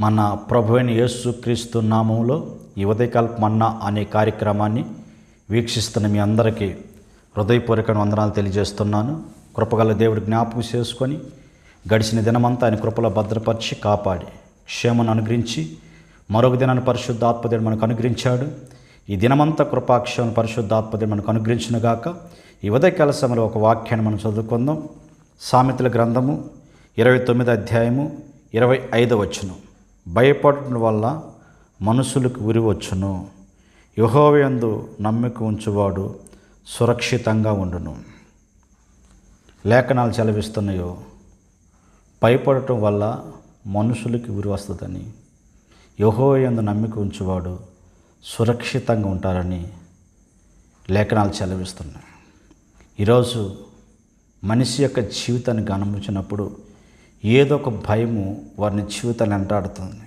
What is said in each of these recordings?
మన ప్రభువైన యేసుక్రీస్తు నామంలో ఈ ఉదయకాల మన్నా అనే కార్యక్రమాన్ని వీక్షిస్తున్న మీ అందరికీ హృదయపూర్వక వందనాలు తెలియజేస్తున్నాను. కృపగల దేవుడు జ్ఞాపకం చేసుకొని గడిచిన దినమంతా ఆయన కృపలో భద్రపరిచి కాపాడి క్షేమను అనుగ్రహించి మరొక దినాన్ని పరిశుద్ధాత్మదేవుడు మనకు అనుగ్రహించాడు. ఈ దినమంతా కృపాక్షేమ పరిశుద్ధాత్మదేవుడు మనకు అనుగ్రహించిన గాక ఈ ఉదయకాల సమయంలో ఒక వాక్యాన్ని మనం చదువుకుందాం. సామెతల గ్రంథము ఇరవై తొమ్మిది అధ్యాయము ఇరవై ఐదు వచ్చును భయపడటం వల్ల మనుషులకు ఉరి వచ్చును. యహోవయందు నమ్మిక ఉంచువాడు సురక్షితంగా ఉండును. లేఖనాలు చలవిస్తున్నాయో భయపడటం వల్ల మనుషులకి ఉరి వస్తుందని యహోవయందు నమ్మిక ఉంచువాడు సురక్షితంగా ఉంటారని లేఖనాలు చలవిస్తున్నాయి ఈరోజు మనిషి యొక్క జీవితాన్ని గమనించినప్పుడు ఏదో ఒక భయము వారిని జీవితాన్ని వెంటాడుతుంది.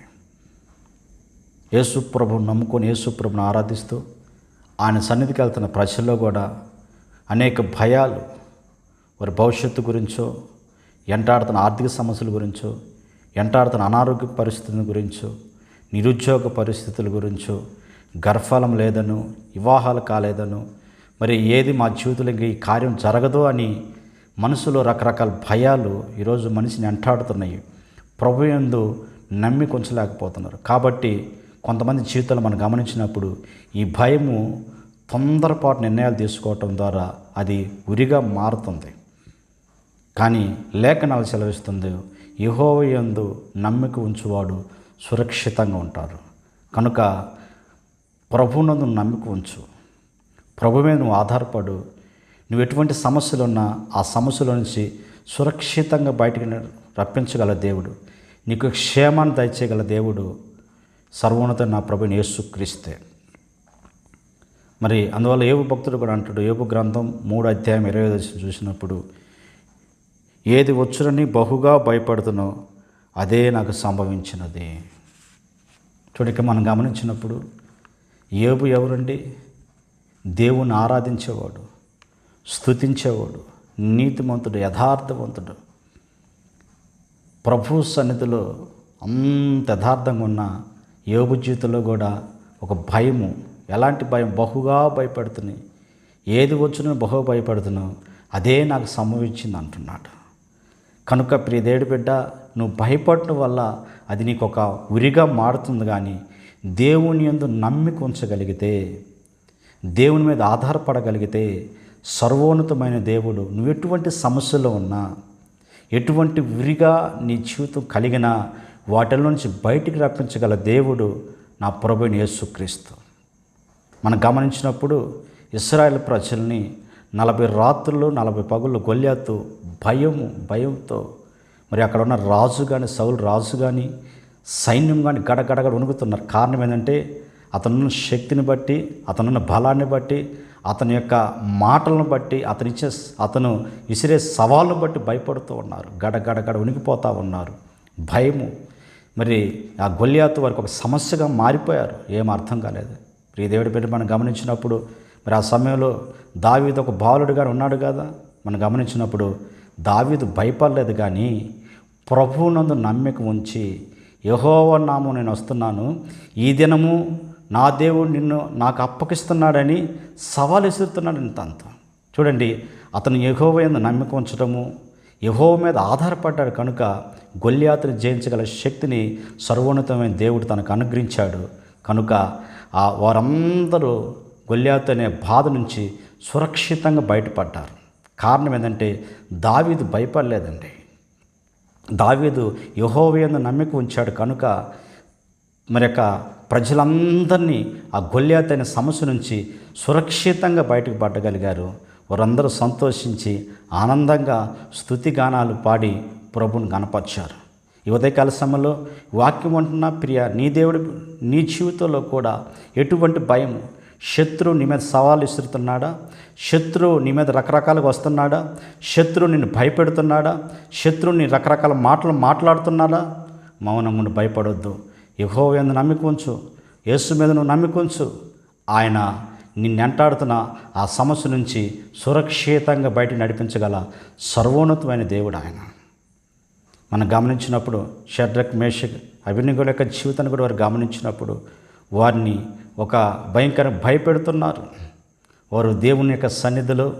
యేసుప్రభు నమ్ముకొని యేసుప్రభుని ఆరాధిస్తూ ఆయన సన్నిధికి వెళ్తున్న ప్రజల్లో కూడా అనేక భయాలు వారి భవిష్యత్తు గురించో ఎంటాడుతున్న ఆర్థిక సమస్యల గురించో ఎంటాడుతున్న అనారోగ్య పరిస్థితుల గురించో నిరుద్యోగ పరిస్థితుల గురించో గర్భఫలం లేదను వివాహాలు కాలేదను మరి ఏది మా జీవితంలో ఇంక ఈ కార్యం జరగదు అని మనసులో రకరకాల భయాలు ఈరోజు మనిషిని అంటాడుతున్నాయి. ప్రభు యందు నమ్మి కొంచలేకపోతున్నారు. కాబట్టి కొంతమంది జీవితాలు మనం గమనించినప్పుడు ఈ భయము తొందరపాటు నిర్ణయాలు తీసుకోవటం ద్వారా అది ఉరిగా మారుతుంది. కానీ లేఖనాలు సెలవిస్తుంది యహోవయందు నమ్మిక ఉంచువాడు సురక్షితంగా ఉంటారు కనుక ప్రభునందు నమ్మిక ఉంచు. ప్రభు మీద నువ్వు ఆధారపడు నువ్వు ఎటువంటి సమస్యలు ఉన్నా ఆ సమస్యల నుంచి సురక్షితంగా బయటికి రప్పించగల దేవుడు. నీకు క్షేమాన్ని దయచేయగల దేవుడు సర్వోన్నత నా ప్రభుని యేసుక్రీస్తే మరి అందువల్ల ఏవు భక్తుడు కూడా అంటాడు ఏపు గ్రంథం మూడు అధ్యాయం ఇరవై ఐదు చూసినప్పుడు ఏది వచ్చునని బహుగా భయపడుతునో అదే నాకు సంభవించినది. చూడక మనం గమనించినప్పుడు ఏబు ఎవరండి? దేవుని ఆరాధించేవాడు. స్తుతించేవాడు నీతిమంతుడు యథార్థవంతుడు. ప్రభు సన్నిధిలో అంత యథార్థంగా ఉన్న యోగు జీవితంలో కూడా ఒక భయము ఎలాంటి భయం? బహుగా భయపడుతున్నాయి ఏది వచ్చినా బహు భయపడుతున్నావు అదే నాకు సంభవించింది అంటున్నాడు. కనుక ప్రియదేవుడి బిడ్డ నువ్వు భయపడటం వల్ల అది నీకు ఒక ఉరిగా మారుతుంది కానీ దేవుని యందు నమ్మిక ఉంచగలిగితే దేవుని మీద ఆధారపడగలిగితే సర్వోన్నతమైన దేవుడు. నువ్వు ఎటువంటి సమస్యలో ఉన్నా ఎటువంటి విరిగా నీ జీవితం కలిగినా వాటిలో నుంచి బయటికి రప్పించగల దేవుడు నా ప్రభుని యేసుక్రీస్తు. మనం గమనించినప్పుడు ఇస్రాయల్ ప్రజల్ని నలభై రాత్రులు నలభై పగుళ్ళు గొల్లాతు భయము భయంతో మరి అక్కడ ఉన్న రాజు కానీ సౌలు రాజు కానీ సైన్యం కానీ గడగడగడ వణుకుతున్నారు. కారణం ఏంటంటే అతనున్న శక్తిని బట్టి అతనున్న బలాన్ని బట్టి అతని యొక్క మాటలను బట్టి అతని అతను విసిరే సవాళ్ళను బట్టి భయపడుతూ ఉన్నారు. గడగడగడ ఉనికిపోతూ ఉన్నారు. భయము. మరి ఆ గొల్యాతు వారికి ఒక సమస్యగా మారిపోయారు. ఏం అర్థం కాలేదు. ప్రియదేవుడి పెట్టి మనం గమనించినప్పుడు మరి ఆ సమయంలో దావీదు ఒక బాలుడుగా ఉన్నాడు కదా? మనం గమనించినప్పుడు దావీదు భయపడలేదు కానీ ప్రభువునందు నమ్మిక ఉంచి యహోవ నామం నేను వస్తున్నాను. ఈ దినము నా దేవుడు నిన్ను నాకు అప్పగిస్తున్నాడని సవాలు విసురుతున్నాడు ఇంత అంత చూడండి అతను యహోవ ఎందు ఉంచడము యహోవ మీద ఆధారపడ్డాడు కనుక గొల్యాతుని జయించగల శక్తిని సర్వోన్నతమైన దేవుడు తనకు అనుగ్రహించాడు. కనుక ఆ వారందరూ గొల్యాతు అనే బాధ నుంచి సురక్షితంగా బయటపడ్డారు. కారణం ఏంటంటే దావీదు భయపడలేదండి. దావీదు యహోవేందు నమ్మిక ఉంచాడు కనుక మరి యొక్క ప్రజలందరినీ ఆ గొల్యాత్ సమస్య నుంచి సురక్షితంగా బయటకు పడగలిగారు వారందరూ సంతోషించి ఆనందంగా స్థుతిగానాలు పాడి ప్రభుని గనపరిచారు ఈ ఉదయకాల సమయంలో వాక్యం అంటున్న ప్రియ నీ దేవుడు నీ జీవితంలో కూడా ఎటువంటి భయం శత్రువు నీ మీద సవాలు ఇస్తున్నాడా శత్రువు నీ మీద రకరకాలుగా వస్తున్నాడా? శత్రువు నిన్ను భయపెడుతున్నాడా? శత్రువు నీ రకరకాల మాటలు మాట్లాడుతున్నాడా? మౌనమును భయపడొద్దు. యహో మీద నమ్మికొంచు యేసు మీద నువ్వు నమ్మికొంచు ఆయన నిన్నెంటాడుతున్న ఆ సమస్య నుంచి సురక్షితంగా బయట నడిపించగల సర్వోన్నతమైన దేవుడు ఆయన. మనం గమనించినప్పుడు షడ్రక్ మేషక్ అభినగుల యొక్క జీవితాన్ని కూడా వారు గమనించినప్పుడు వారిని ఒక భయంకర భయపెడుతున్నారు. వారు దేవుని యొక్క సన్నిధిలో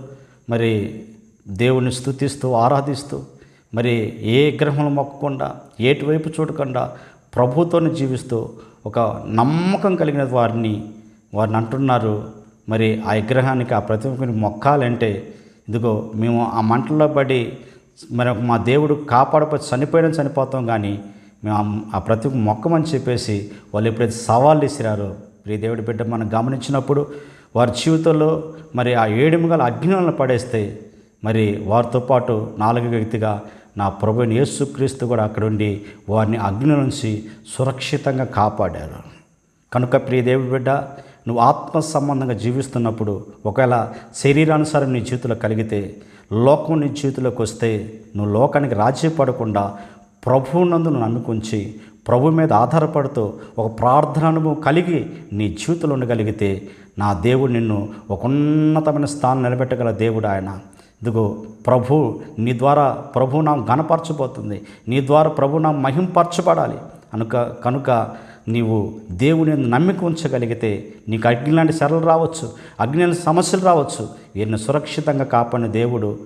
మరి దేవుని స్థుతిస్తూ ఆరాధిస్తూ మరి ఏ గ్రహంలో మొక్కకుండా ఏటువైపు చూడకుండా ప్రభుత్వాన్ని జీవిస్తూ ఒక నమ్మకం కలిగిన వారిని వారిని అంటున్నారు. మరి ఆ విగ్రహానికి ఆ ప్రతిమకుని మొక్కాలంటే ఇదిగో మేము ఆ మంటల్లో పడి మరి మా దేవుడు కాపాడపో చనిపోయిన చనిపోతాం కానీ మేము ఆ- ప్రతి మొక్కమని చెప్పేసి వాళ్ళు ఎప్పుడైతే సవాళ్ళు ఇసిరారో ప్రియ దేవుడి బిడ్డ మనం గమనించినప్పుడు వారి జీవితంలో మరి ఆ ఏడుముగల అగ్నిలను పడేస్తే మరి వారితో పాటు నాలుగు వ్యక్తిగా నా ప్రభుని యేసుక్రీస్తు కూడా అక్కడ ఉండి వారిని అగ్ని నుంచి సురక్షితంగా కాపాడారు. కనుక ప్రియ దేవుడి బిడ్డ నువ్వు ఆత్మ సంబంధంగా జీవిస్తున్నప్పుడు ఒకవేళ శరీరానుసారం నీ జీవితంలో కలిగితే లోకం నీ జీవితంలోకి వస్తే నువ్వు లోకానికి రాజీ పడకుండా ప్రభువునందు నువ్వు నమ్ముకుంచి ప్రభు మీద ఆధారపడుతూ ఒక ప్రార్థన అనుభవం కలిగి నీ జీవితంలో ఉండగలిగితే నా దేవుడు నిన్ను ఒక ఉన్నతమైన స్థానం నిలబెట్టగల దేవుడు ఆయన. ఇదిగో ప్రభు నీ ద్వారా ప్రభు నా గణపరచబోతుంది నీ ద్వారా ప్రభు నా మహింపరచబడాలి. అనుక కనుక నీవు దేవుని నమ్మిక ఉంచగలిగితే నీకు అగ్ని లాంటి శరలు రావచ్చు అగ్ని లాంటి సమస్యలు రావచ్చు. వీరిని సురక్షితంగా కాపాడిన దేవుడు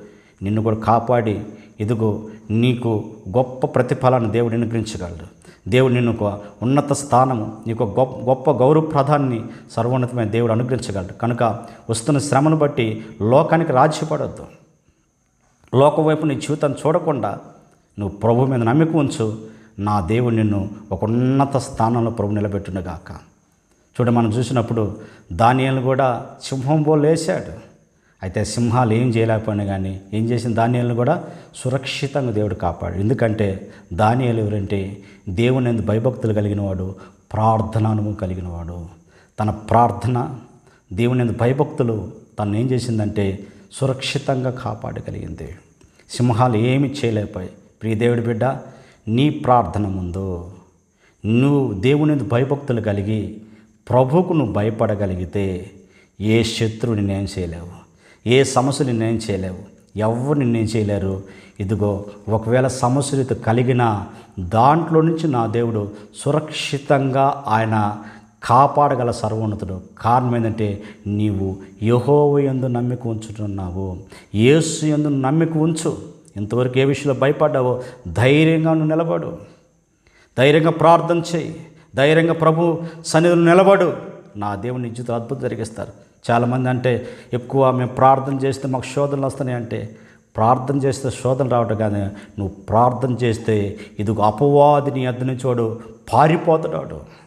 నిన్ను కూడా కాపాడి ఇదిగో నీకు గొప్ప ప్రతిఫలాన్ని దేవుడు అనుగ్రహించగలడు. దేవుడు నిన్ను ఒక ఉన్నత స్థానము నీకు గొప్ప గొప్ప గొప్ప గౌరవప్రదాన్ని సర్వోన్నతమైన దేవుడు అనుగ్రహించగలడు. కనుక వస్తున్న శ్రమను బట్టి లోకానికి రాజ్యపడొద్దు. లోకం వైపు నీ జీవితాన్ని చూడకుండా నువ్వు ప్రభు మీద నమ్మిక ఉంచు. నా దేవుడు నిన్ను ఒక ఉన్నత స్థానంలో ప్రభు నిలబెట్టునుగాక. చూడ మనం చూసినప్పుడు ధాన్యాలు కూడా సింహం లేచాడు అయితే సింహాలు ఏం చేయలేకపోయినా కానీ ఏం చేసిన ధాన్యాలను కూడా సురక్షితంగా దేవుడు కాపాడు ఎందుకంటే దానియాలు ఎవరంటే దేవుని ఎందు భయభక్తులు కలిగినవాడు ప్రార్థనానుభవం ప్రార్థన అనుభవం తన ప్రార్థన దేవుని ఎందు భయభక్తులు తను ఏం చేసిందంటే సురక్షితంగా కాపాడగలిగింది. సింహాలు ఏమి చేయలేకపోయి ప్రియదేవుడి బిడ్డ నీ ప్రార్థన ముందు నువ్వు దేవుని భయభక్తులు కలిగి ప్రభువుకు నువ్వు భయపడగలిగితే ఏ శత్రువు నిర్ణయం చేయలేవు. ఏ సమస్య నిర్ణయం చేయలేవు. ఎవరు నిర్ణయం చేయలేరు. ఇదిగో ఒకవేళ సమస్యలు కలిగిన దాంట్లో నుంచి నా దేవుడు సురక్షితంగా ఆయన కాపాడగల సర్వోన్నతుడు. కారణం ఏంటంటే నీవు యహోవ యందు నమ్మిక ఉంచుతున్నావు యేసు యందు నమ్మిక ఉంచు. ఇంతవరకు ఏ విషయంలో భయపడ్డావో ధైర్యంగా నువ్వు నిలబడు. ధైర్యంగా ప్రార్థన చేయి. ధైర్యంగా ప్రభు సన్నిధిలో నిలబడు. నా దేవుని నిజంతో అద్భుతం జరిగిస్తారు. చాలామంది అంటే ఎక్కువ మేము ప్రార్థన చేస్తే మాకు శోధనలు వస్తున్నాయి అంటే ప్రార్థన చేస్తే శోధన రావటం కానీ నువ్వు ప్రార్థన చేస్తే ఇది అపవాది నీ చూడు పారిపోతాడు వాడు.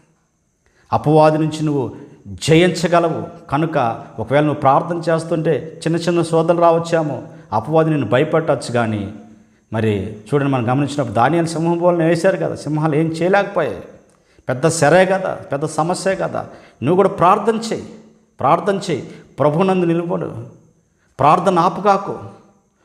అపవాది నుంచి నువ్వు జయించగలవు. కనుక ఒకవేళ నువ్వు ప్రార్థన చేస్తుంటే చిన్న చిన్న శోధనలు రావచ్చాము. అపవాది నేను భయపెట్టచ్చు కానీ మరి చూడండి మనం గమనించినప్పుడు ధాన్యాలు సింహం పోలని వేశారు కదా. సింహాలు ఏం చేయలేకపోయాయి. పెద్ద సరే కదా పెద్ద సమస్యే కదా. నువ్వు కూడా ప్రార్థన చేయి. ప్రార్థన చేయి. ప్రభునందు నిలబడు ప్రార్థన ఆపుకాకు.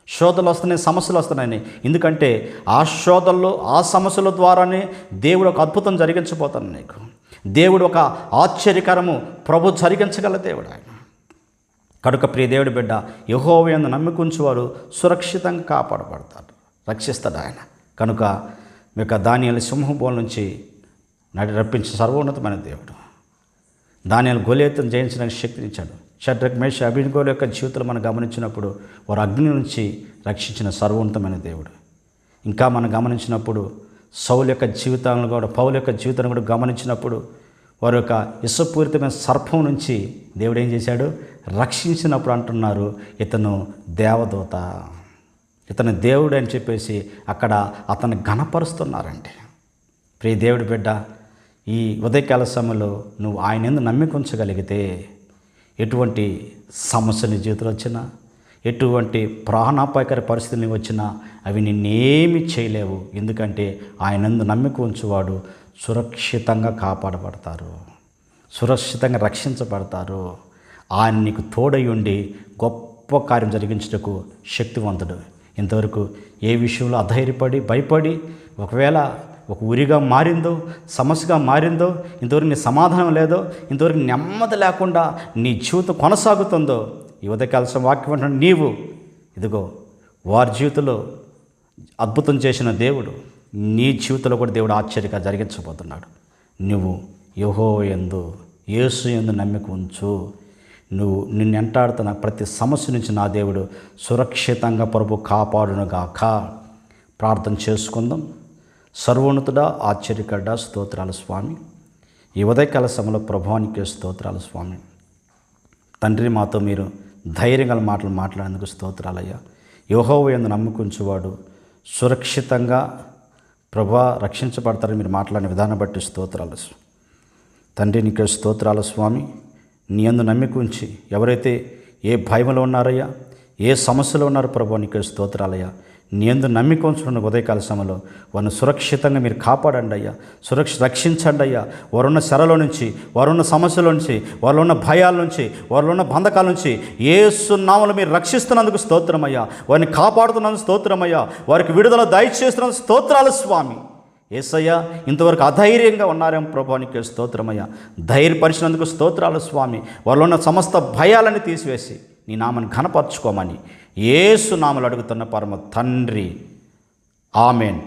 శోధలు వస్తున్నాయి సమస్యలు వస్తున్నాయని ఎందుకంటే ఆ శోధల్లో ఆ సమస్యల ద్వారానే దేవుడు ఒక అద్భుతం జరిగించబోతాను నీకు. దేవుడు ఒక ఆశ్చర్యకరము ప్రభు జరిగించగల దేవుడు ఆయన. కనుక ప్రియ దేవుడి బిడ్డ యహోవయందు నమ్మికుంచువారు సురక్షితంగా కాపాడబడతారు. రక్షిస్తాడు ఆయన. కనుక మీ యొక్క ధాన్యాల సింహబోల నుంచి నడి రప్పించిన సర్వోన్నతమైన దేవుడు. ధాన్యాలు గొలేతను జయించడానికి శక్తినిచ్చాడు. షడ్రక్ మేష అభినగోల యొక్క జీవితంలో మనం గమనించినప్పుడు వారు అగ్ని నుంచి రక్షించిన సర్వోన్నతమైన దేవుడు. ఇంకా మనం గమనించినప్పుడు సౌలు యొక్క జీవితాలను కూడా పౌలు యొక్క జీవితాన్ని కూడా గమనించినప్పుడు వారి యొక్క ఇసపూరితమైన సర్పం నుంచి దేవుడు ఏం చేశాడు? రక్షించినప్పుడు అంటున్నారు ఇతను దేవదూత ఇతను దేవుడు అని చెప్పేసి అక్కడ అతన్ని ఘనపరుస్తున్నారండి. ప్రియ దేవుడి బిడ్డ ఈ ఉదయకాల సమయంలో నువ్వు ఆయన ఎందు నమ్మిక ఉంచగలిగితే ఎటువంటి సమస్యలు జీవితంలో వచ్చినా ఎటువంటి ప్రాణాపాయకర పరిస్థితులు వచ్చినా అవి నిన్నేమి చేయలేవు. ఎందుకంటే ఆయనందు నమ్మిక ఉంచువాడు సురక్షితంగా కాపాడబడతారు. సురక్షితంగా రక్షించబడతారు. ఆయన నీకు తోడై ఉండి గొప్ప కార్యం జరిగించుటకు శక్తివంతుడు. ఇంతవరకు ఏ విషయంలో అధైర్యపడి భయపడి ఒకవేళ ఒక ఉరిగా మారిందో సమస్యగా మారిందో ఇంతవరకు నీ సమాధానం లేదో ఇంతవరకు నెమ్మది లేకుండా నీ జీవితం కొనసాగుతుందో యువత కలిసిన వాక్యం నీవు ఇదిగో వారి జీవితంలో అద్భుతం చేసిన దేవుడు నీ జీవితంలో కూడా దేవుడు ఆశ్చర్యంగా జరిగించబోతున్నాడు. నువ్వు యహో ఎందు యేసు ఎందు నమ్మిక ఉంచు. నువ్వు నిన్ను ఎంటాడుతున్న ప్రతి సమస్య నుంచి నా దేవుడు సురక్షితంగా ప్రభు కాపాడునుగాక. ప్రార్థన చేసుకుందాం. సర్వోన్నతుడా ఆశ్చర్యకరుడా స్తోత్రాల స్వామి. ఈ ఉదయకాల సమయంలో ప్రభావానికి స్తోత్రాల స్వామి. తండ్రి మాతో మీరు ధైర్యంగా మాటలు మాట్లాడేందుకు స్తోత్రాలయ్యా. యోహోవ ఎందు నమ్ముకుంచువాడు సురక్షితంగా ప్రభా రక్షించబడతారని మీరు మాట్లాడిన విధానం బట్టి స్తోత్రాలు. తండ్రి నీకు స్తోత్రాల స్వామి. నీ అందు నమ్మిక ఉంచి ఎవరైతే ఏ భయంలో ఉన్నారయ్యా ఏ సమస్యలో ఉన్నారో ప్రభు నీకు స్తోత్రాలయ్యా. నీ అందు నమ్మిక ఉంచుకున్న ఉదయకాల సమయంలో వారిని సురక్షితంగా మీరు కాపాడండి అయ్యా. సురక్ష రక్షించండి అయ్యా. వారున్న శరలో నుంచి వారున్న సమస్యల నుంచి వారిలో ఉన్న భయాల నుంచి వారిలో ఉన్న బంధకాల నుంచి ఏసునామలు మీరు రక్షిస్తున్నందుకు స్తోత్రమయ్యా వారిని కాపాడుతున్నందుకు స్తోత్రమయ్యా వారికి విడుదల దయచేస్తున్న స్తోత్రాలు స్వామి. ఏసయ్యా ఇంతవరకు అధైర్యంగా ఉన్నారేమో ప్రభానికి స్తోత్రమయ్యా ధైర్యపరిచినందుకు స్తోత్రాలు స్వామి. వారిలో ఉన్న సమస్త భయాలని తీసివేసి నీ నామను ఘనపరచుకోమని ఏసు నామలు అడుగుతున్న పరమ తండ్రి. ఆమెన్.